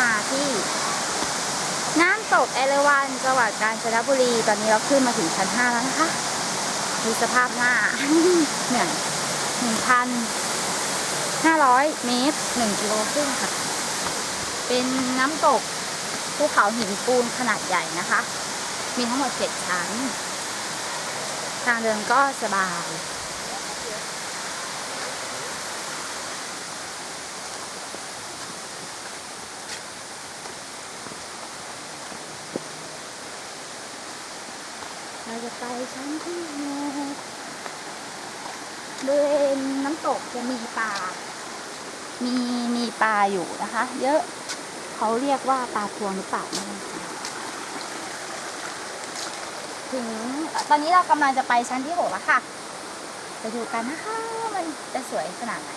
มาที่น้ำตกเอราวันจังหวัดกาญจนบุรี ตอนนี้เราขึ้นมาถึงชั้นห้าแล้วนะคะดูสภาพหน้าเหนื่อยหนึ่งพันห้าร้อยเมตรหนึ่งกิโลครึ่งค่ะ เป็นน้ำตกภูเขาหินปูนขนาดใหญ่นะคะ มีทั้งหมดเจ็ดชั้น ทางเดินก็สบาย เราจะไปชั้นที่หกบริเวณน้ำตกจะมีปลา มีมีปลาอยู่นะคะ เยอะเขาเรียกว่าปลาพวงหรือเปล่าไม่แน่ใจถึงตอนนี้เรากำลังจะไปชั้นที่หกแล้วค่ะ ไปดูกันนะคะ มันจะสวยขนาดไหน